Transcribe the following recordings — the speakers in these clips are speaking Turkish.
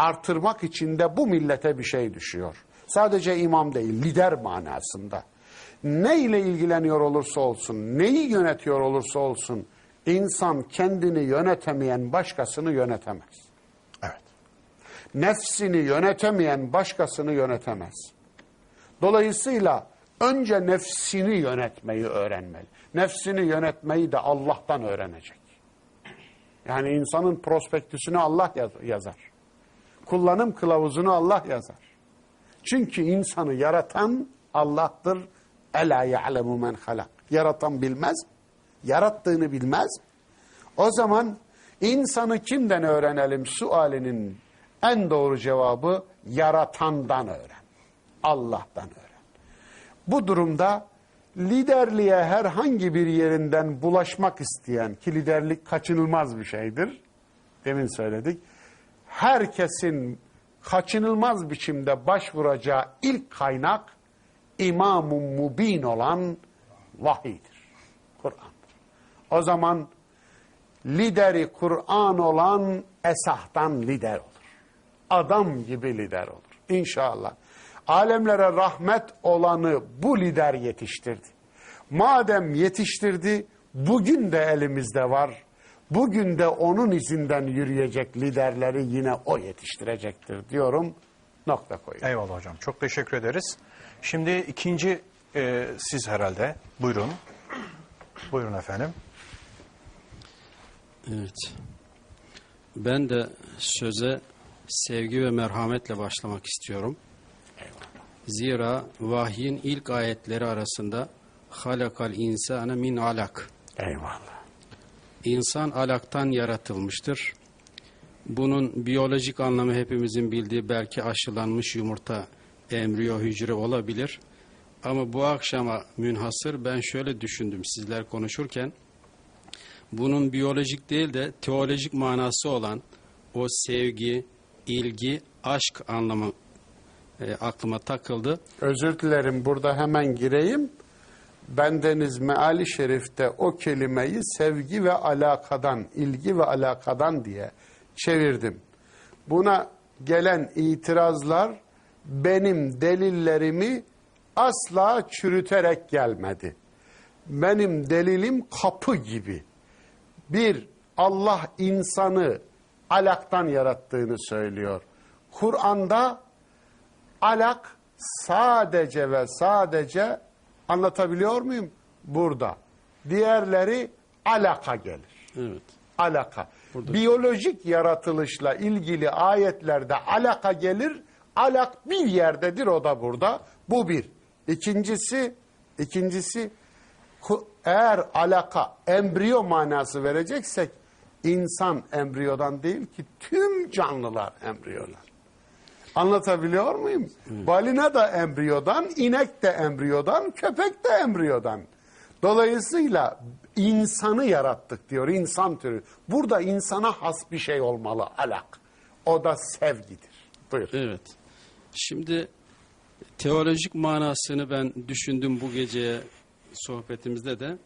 artırmak için de bu millete bir şey düşüyor. Sadece imam değil, lider manasında. Ne ile ilgileniyor olursa olsun, neyi yönetiyor olursa olsun, insan kendini yönetemeyen başkasını yönetemez. Evet. Nefsini yönetemeyen başkasını yönetemez. Dolayısıyla önce nefsini yönetmeyi öğrenmeli. Nefsini yönetmeyi de Allah'tan öğrenecek. Yani insanın prospektüsünü Allah yaz- yazar. Kullanım kılavuzunu Allah yazar. Çünkü insanı yaratan Allah'tır. Ela ya'lemu men halak. Yaratan bilmez. Yarattığını bilmez. O zaman insanı kimden öğrenelim sualinin en doğru cevabı yaratandan öğren. Allah'tan öğren. Bu durumda liderliğe herhangi bir yerinden bulaşmak isteyen ki liderlik kaçınılmaz bir şeydir. Demin söyledik. Herkesin kaçınılmaz biçimde başvuracağı ilk kaynak İmam-ı Mubin olan vahiydir. Kur'an. O zaman lideri Kur'an olan esahtan lider olur. Adam gibi lider olur. İnşallah. Alemlere rahmet olanı bu lider yetiştirdi. Madem yetiştirdi, bugün de elimizde var. Bugün de onun izinden yürüyecek liderleri yine o yetiştirecektir diyorum. Nokta koyuyorum. Eyvallah hocam. Çok teşekkür ederiz. Şimdi ikinci e, siz herhalde. Buyurun. Buyurun efendim. Evet. Ben de söze sevgi ve merhametle başlamak istiyorum. Zira vahyin ilk ayetleri arasında halakal insane min alak. Eyvallah. İnsan alaktan yaratılmıştır. Bunun biyolojik anlamı hepimizin bildiği belki aşılanmış yumurta, embriyo hücre olabilir. Ama bu akşama münhasır ben şöyle düşündüm sizler konuşurken. Bunun biyolojik değil de teolojik manası olan o sevgi, ilgi, aşk anlamı e, aklıma takıldı. Özür dilerim burada hemen gireyim. Bendeniz meali şerifte o kelimeyi sevgi ve alakadan, ilgi ve alakadan diye çevirdim. Buna gelen itirazlar benim delillerimi asla çürüterek gelmedi. Benim delilim kapı gibi. Bir, Allah insanı alaktan yarattığını söylüyor. Kur'an'da alak sadece ve sadece anlatabiliyor muyum? Burada. Diğerleri alaka gelir. Evet. Alaka. Biyolojik yaratılışla ilgili ayetlerde alaka gelir. Alak bir yerdedir o da burada. Bu bir. İkincisi, ikincisi eğer alaka embriyo manası vereceksek insan embriyodan değil ki tüm canlılar embriyolar. Anlatabiliyor muyum? Balina da embriyodan, inek de embriyodan, köpek de embriyodan. Dolayısıyla insanı yarattık diyor insan türü. Burada insana has bir şey olmalı alak. O da sevgidir. Buyur. Evet. Şimdi teolojik manasını ben düşündüm bu gece sohbetimizde de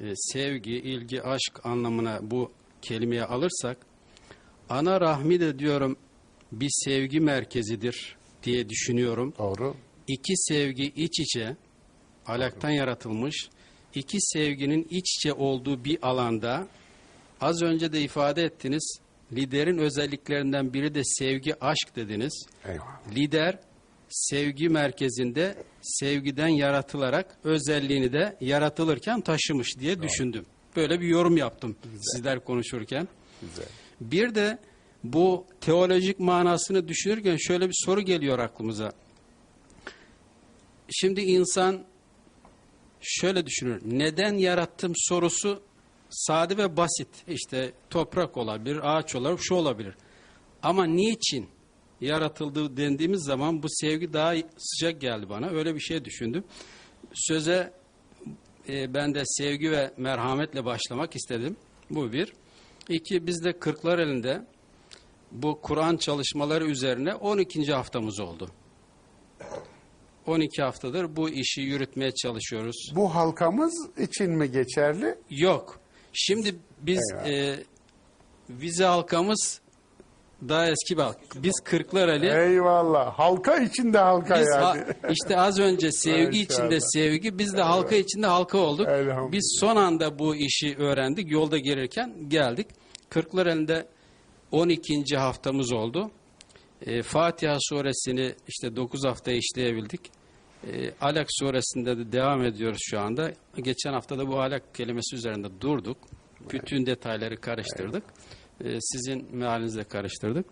e, sevgi, ilgi, aşk anlamına bu kelimeye alırsak ana rahmi de diyorum bir sevgi merkezidir diye düşünüyorum. Doğru. İki sevgi iç içe alaktan yaratılmış iki sevginin iç içe olduğu bir alanda az önce de ifade ettiniz liderin özelliklerinden biri de sevgi aşk dediniz. Eyvallah. Lider sevgi merkezinde sevgiden yaratılarak özelliğini de yaratılırken taşımış diye düşündüm. Böyle bir yorum yaptım sizler konuşurken. Güzel. Bir de bu teolojik manasını düşünürken şöyle bir soru geliyor aklımıza. Şimdi insan şöyle düşünür. Neden yarattım sorusu sade ve basit. İşte toprak olabilir, ağaç olabilir, şu olabilir. Ama niçin yaratıldı dendiğimiz zaman bu sevgi daha sıcak geldi bana. Öyle bir şey düşündüm. Söze e, ben de sevgi ve merhametle başlamak istedim. Bu bir. İki, biz de Kırklar elinde bu Kur'an çalışmaları üzerine 12. haftamız oldu. 12 haftadır bu işi yürütmeye çalışıyoruz. Bu halkamız için mi geçerli? Yok. Şimdi biz e, vize halkamız daha eski bak. Biz Kırklareli Eyvallah. Halka içinde halka biz yani. ha- işte az önce sevgi içinde sevgi biz de halka içinde halka olduk. Biz son anda bu işi öğrendik. Yolda gelirken geldik. Kırklareli'nde 12. haftamız oldu. Ee, Fatiha suresini işte 9 hafta işleyebildik. Ee, Alak suresinde de devam ediyoruz şu anda. Geçen hafta da bu alak kelimesi üzerinde durduk. Bütün detayları karıştırdık. Ee, sizin mealinizle karıştırdık.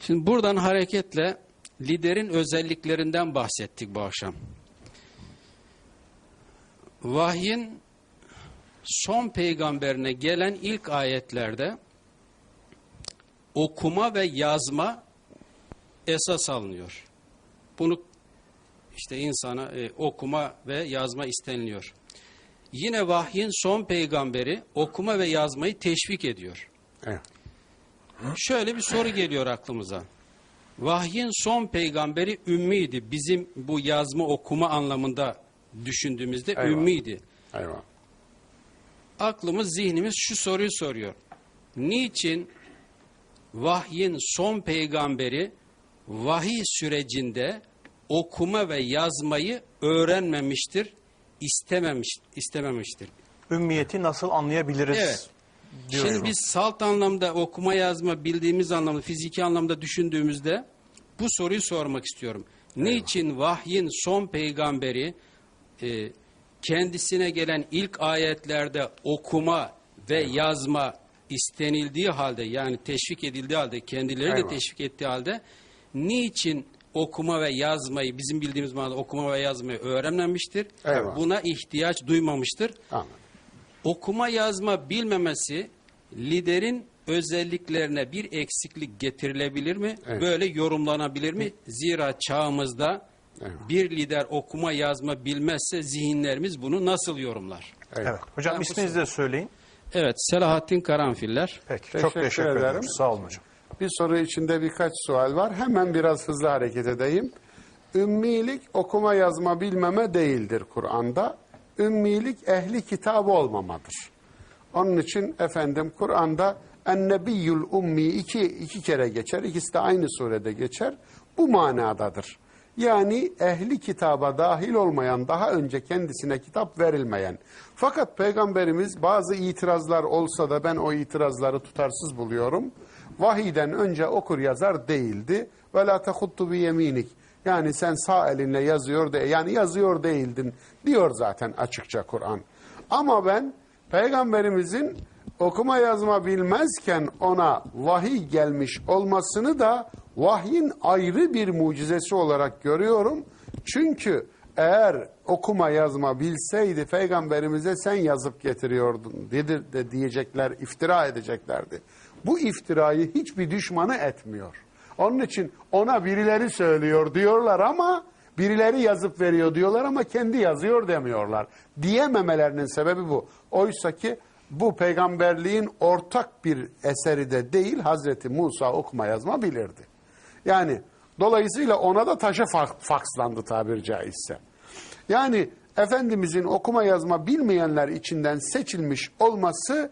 Şimdi buradan hareketle liderin özelliklerinden bahsettik bu akşam. Vahyin son peygamberine gelen ilk ayetlerde okuma ve yazma esas alınıyor. Bunu işte insana e, okuma ve yazma isteniliyor. Yine vahyin son peygamberi okuma ve yazmayı teşvik ediyor. Evet. Şöyle bir soru geliyor aklımıza. Vahyin son peygamberi ümmiydi. Bizim bu yazma okuma anlamında düşündüğümüzde Eyvallah. ümmiydi. Eyvallah. Aklımız, zihnimiz şu soruyu soruyor. Niçin vahyin son peygamberi vahiy sürecinde okuma ve yazmayı öğrenmemiştir, istememiş, istememiştir? Ümmiyeti nasıl anlayabiliriz? Evet. diyorum. Şimdi biz salt anlamda okuma yazma bildiğimiz anlamda fiziki anlamda düşündüğümüzde bu soruyu sormak istiyorum. Niçin vahyin son peygamberi e, kendisine gelen ilk ayetlerde okuma ve yazma istenildiği halde yani teşvik edildiği halde kendileri de Eyvallah. teşvik ettiği halde niçin okuma ve yazmayı bizim bildiğimiz manada okuma ve yazmayı öğrenmemiştir? Eyvallah. Buna ihtiyaç duymamıştır Anladım. okuma yazma bilmemesi liderin özelliklerine bir eksiklik getirilebilir mi? Evet. Böyle yorumlanabilir mi? Zira çağımızda Evet. bir lider okuma yazma bilmezse zihinlerimiz bunu nasıl yorumlar? Eyvallah. Evet. Hocam Ben isminizi de söyleyin. Evet, Selahattin Karanfiller. Peki. Teşekkür Çok teşekkür ederim. ederim. Sağ olun hocam. Bir soru içinde birkaç sual var. Hemen biraz hızlı hareket edeyim. Ümmilik okuma yazma bilmeme değildir Kur'an'da. Ümmilik ehli kitabı olmamadır. Onun için efendim Kur'an'da ennebiyyül ummi iki, iki kere geçer. İkisi de aynı surede geçer. Bu manadadır. Yani ehli kitaba dahil olmayan, daha önce kendisine kitap verilmeyen. Fakat Peygamberimiz bazı itirazlar olsa da ben o itirazları tutarsız buluyorum. Vahiden önce okur yazar değildi. Ve la tehuttu bi yeminik. Yani sen sağ elinle yazıyor de yani yazıyor değildin diyor zaten açıkça Kur'an. Ama ben Peygamberimizin okuma yazma bilmezken ona vahiy gelmiş olmasını da vahyin ayrı bir mucizesi olarak görüyorum. Çünkü eğer okuma yazma bilseydi peygamberimize sen yazıp getiriyordun dedi de diyecekler, iftira edeceklerdi. Bu iftirayı hiçbir düşmanı etmiyor. Onun için ona birileri söylüyor diyorlar ama birileri yazıp veriyor diyorlar ama kendi yazıyor demiyorlar. Diyememelerinin sebebi bu. Oysa ki bu peygamberliğin ortak bir eseri de değil Hazreti Musa okuma yazma bilirdi. Yani dolayısıyla ona da taşa fa- fakslandı tabiri caizse. Yani Efendimizin okuma yazma bilmeyenler içinden seçilmiş olması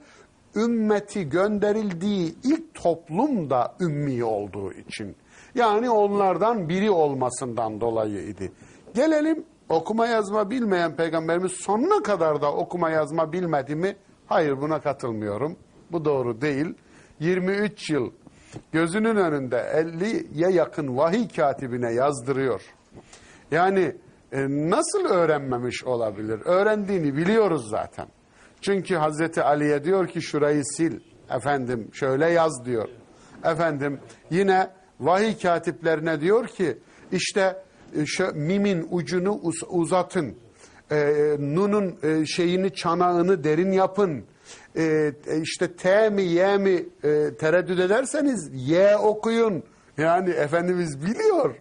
ümmeti gönderildiği ilk toplum da ümmi olduğu için. Yani onlardan biri olmasından dolayı idi. Gelelim okuma yazma bilmeyen peygamberimiz sonuna kadar da okuma yazma bilmedi mi? Hayır buna katılmıyorum. Bu doğru değil. 23 yıl gözünün önünde 50'ye yakın vahiy katibine yazdırıyor. Yani e, nasıl öğrenmemiş olabilir? Öğrendiğini biliyoruz zaten. Çünkü Hazreti Ali'ye diyor ki şurayı sil. Efendim şöyle yaz diyor. Efendim yine vahiy katiplerine diyor ki işte e, şu mimin ucunu uz- uzatın. E, nunun e, şeyini çanağını derin yapın. E, e, işte T mi Y mi e, tereddüt ederseniz Y okuyun. Yani Efendimiz biliyor.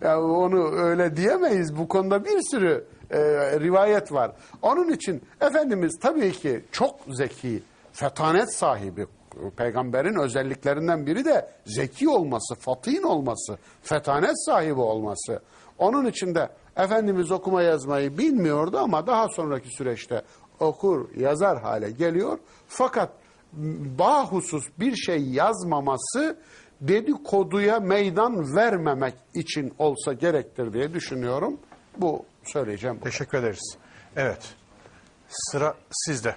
Yani onu öyle diyemeyiz. Bu konuda bir sürü e, rivayet var. Onun için Efendimiz tabii ki çok zeki, fetanet sahibi. Peygamberin özelliklerinden biri de zeki olması, fatin olması, fetanet sahibi olması. Onun için de Efendimiz okuma yazmayı bilmiyordu ama daha sonraki süreçte okur, yazar hale geliyor. Fakat bahusus bir şey yazmaması dedikoduya meydan vermemek için olsa gerektir diye düşünüyorum. Bu söyleyeceğim. bu. Teşekkür ederiz. Evet. Sıra sizde.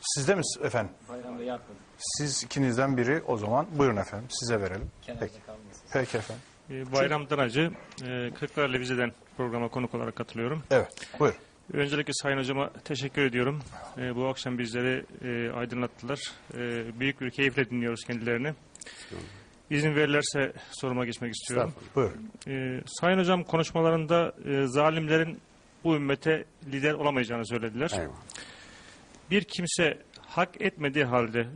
Sizde mi efendim? Bayramda yapmadım. Siz ikinizden biri o zaman buyurun efendim size verelim. Kenarda Peki. kalmasın. Peki efendim. Ee, Bayram Danacı, e, Kırklareli Vize'den programa konuk olarak katılıyorum. Evet buyurun. Öncelikle Sayın Hocama teşekkür ediyorum. E, Bu akşam bizleri e, aydınlattılar. E, Büyük bir keyifle dinliyoruz kendilerini. İzin verirlerse soruma geçmek istiyorum. Buyurun. E, Sayın Hocam konuşmalarında e, zalimlerin bu ümmete lider olamayacağını söylediler. Eyvallah. Bir kimse hak etmediği halde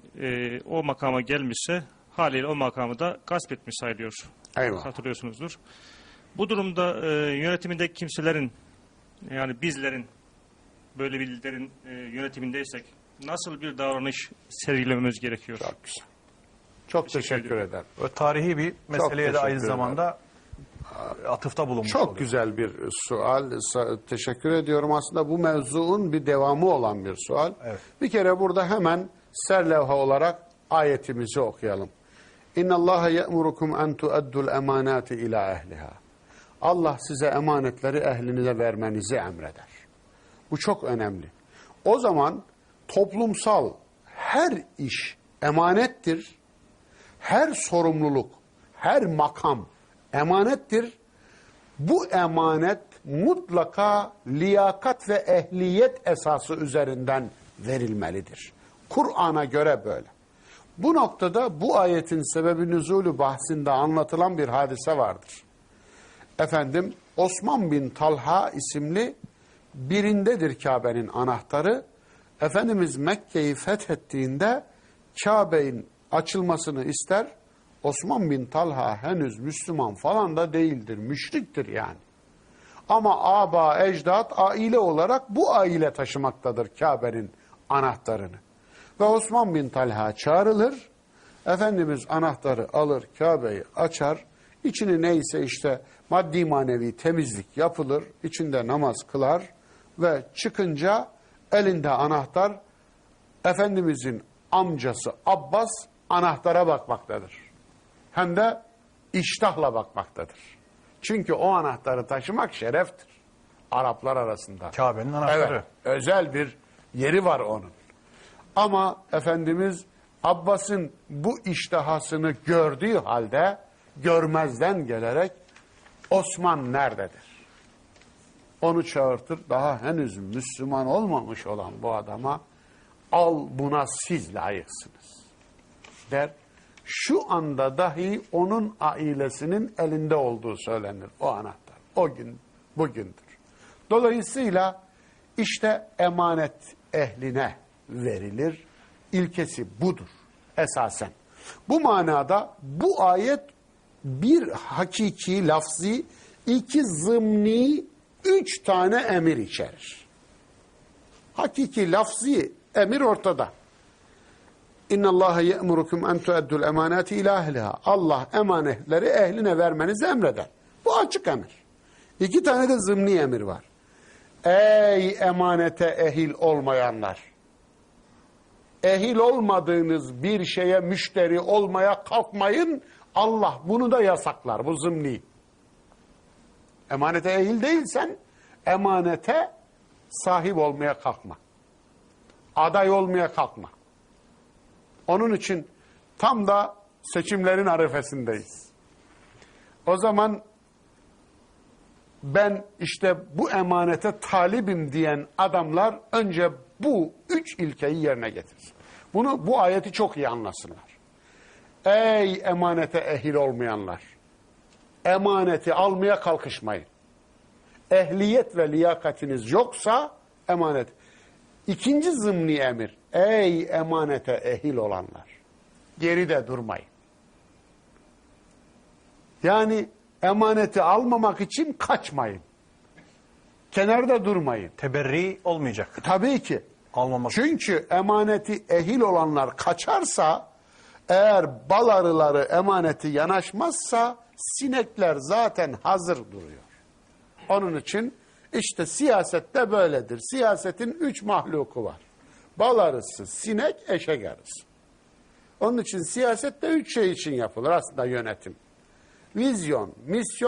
o makama gelmişse haliyle o makamı da gasp etmiş sayılıyor. Eyvallah. Hatırlıyorsunuzdur. Bu durumda e, yönetimindeki kimselerin yani bizlerin böyle bir liderin e, yönetimindeysek nasıl bir davranış sergilememiz gerekiyor? Çok güzel. Çok teşekkür, ederim. Ve tarihi bir meseleye de aynı zamanda atıfta bulunmuş Çok oluyor. güzel bir sual. Teşekkür ediyorum. Aslında bu mevzuun bir devamı olan bir sual. Evet. Bir kere burada hemen serlevha olarak ayetimizi okuyalım. İnna Allah ye'murukum en tu'addul emanati ila ehliha. Allah size emanetleri ehlinize vermenizi emreder. Bu çok önemli. O zaman toplumsal her iş emanettir. Her sorumluluk, her makam emanettir. Bu emanet mutlaka liyakat ve ehliyet esası üzerinden verilmelidir. Kur'an'a göre böyle. Bu noktada bu ayetin sebebi nüzulü bahsinde anlatılan bir hadise vardır. Efendim Osman bin Talha isimli birindedir Kabe'nin anahtarı. Efendimiz Mekke'yi fethettiğinde Kabe'nin açılmasını ister. Osman bin Talha henüz Müslüman falan da değildir, müşriktir yani. Ama aba, ecdat, aile olarak bu aile taşımaktadır Kabe'nin anahtarını. Ve Osman bin Talha çağrılır. Efendimiz anahtarı alır, Kabe'yi açar. İçini neyse işte maddi manevi temizlik yapılır. içinde namaz kılar ve çıkınca elinde anahtar Efendimizin amcası Abbas anahtara bakmaktadır. Hem de iştahla bakmaktadır. Çünkü o anahtarı taşımak şereftir. Araplar arasında. Kabe'nin anahtarı. Evet, özel bir yeri var onun. Ama Efendimiz Abbas'ın bu iştahasını gördüğü halde görmezden gelerek Osman nerededir? Onu çağırtır. Daha henüz Müslüman olmamış olan bu adama al buna siz layıksınız der. Şu anda dahi onun ailesinin elinde olduğu söylenir o anahtar. O gün bugündür. Dolayısıyla işte emanet ehline verilir. İlkesi budur esasen. Bu manada bu ayet bir hakiki lafzi, iki zımni, üç tane emir içerir. Hakiki lafzi emir ortada. İnna Allah ye'murukum en tu'addul emanati ila ehliha. Allah emanetleri ehline vermenizi emreder. Bu açık emir. İki tane de zımni emir var. Ey emanete ehil olmayanlar. Ehil olmadığınız bir şeye müşteri olmaya kalkmayın. Allah bunu da yasaklar. Bu zımni. Emanete ehil değilsen emanete sahip olmaya kalkma. Aday olmaya kalkma. Onun için tam da seçimlerin arifesindeyiz. O zaman ben işte bu emanete talibim diyen adamlar önce bu üç ilkeyi yerine getirsin. Bunu bu ayeti çok iyi anlasınlar. Ey emanete ehil olmayanlar. Emaneti almaya kalkışmayın. Ehliyet ve liyakatiniz yoksa emanet. İkinci zımni emir. Ey emanete ehil olanlar. Geride durmayın. Yani emaneti almamak için kaçmayın. Kenarda durmayın. Teberri olmayacak. Tabii ki. Almamak. Çünkü emaneti ehil olanlar kaçarsa eğer bal arıları emaneti yanaşmazsa sinekler zaten hazır duruyor. Onun için işte siyasette böyledir. Siyasetin üç mahluku var. Bal arısı, sinek, eşek arısı. Onun için siyaset de üç şey için yapılır aslında yönetim. Vizyon, misyon